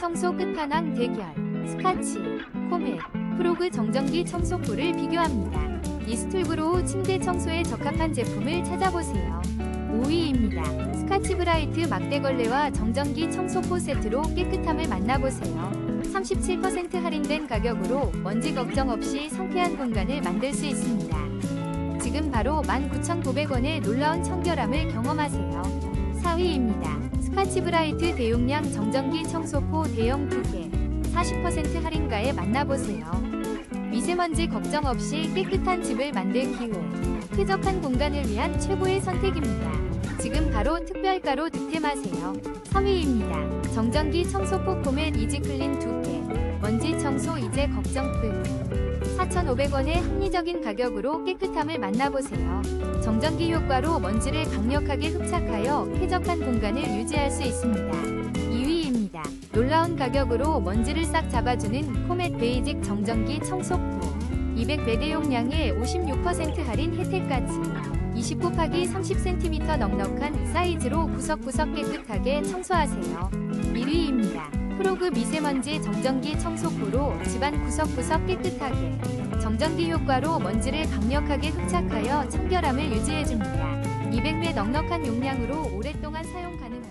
청소 끝판왕 대결 스카치, 코멧, 프로그 정전기 청소포를 비교합니다. 이스툴그로우 침대 청소에 적합한 제품을 찾아보세요. 5위입니다. 스카치 브라이트 막대걸레와 정전기 청소포 세트로 깨끗함을 만나보세요. 37% 할인된 가격으로 먼지 걱정 없이 상쾌한 공간을 만들 수 있습니다. 지금 바로 19,900원의 놀라운 청결함을 경험하세요. 4위입니다. 스카치 브라이트 대용량 정전기 청소포 대형 2개 40% 할인가에 만나보세요. 미세먼지 걱정 없이 깨끗한 집을 만들 기회. 쾌적한 공간을 위한 최고의 선택입니다. 지금 바로 특별가로 득템하세요. 3위입니다. 정전기 청소포 포맷 이지클린 2개. 먼지 청소 이제 걱정 끝. 4,500원의 합리적인 가격으로 깨끗함을 만나보세요. 정전기 효과로 먼지를 강력하게 흡착하여 쾌적한 공간을 유지할 수 있습니다. 2위입니다. 놀라운 가격으로 먼지를 싹 잡아주는 코멧 베이직 정전기 청소포 200매대 용량에 56% 할인 혜택까지 20 곱하기 30cm 넉넉한 사이즈로 구석구석 깨끗하게 청소하세요. 1위입니다. 프로그 미세먼지 정전기 청소포로 집안 구석구석 깨끗하게 정전기 효과로 먼지를 강력하게 흡착하여 청결함을 유지해줍니다. 200매 넉넉한 용량으로 오랫동안 사용 가능합니다.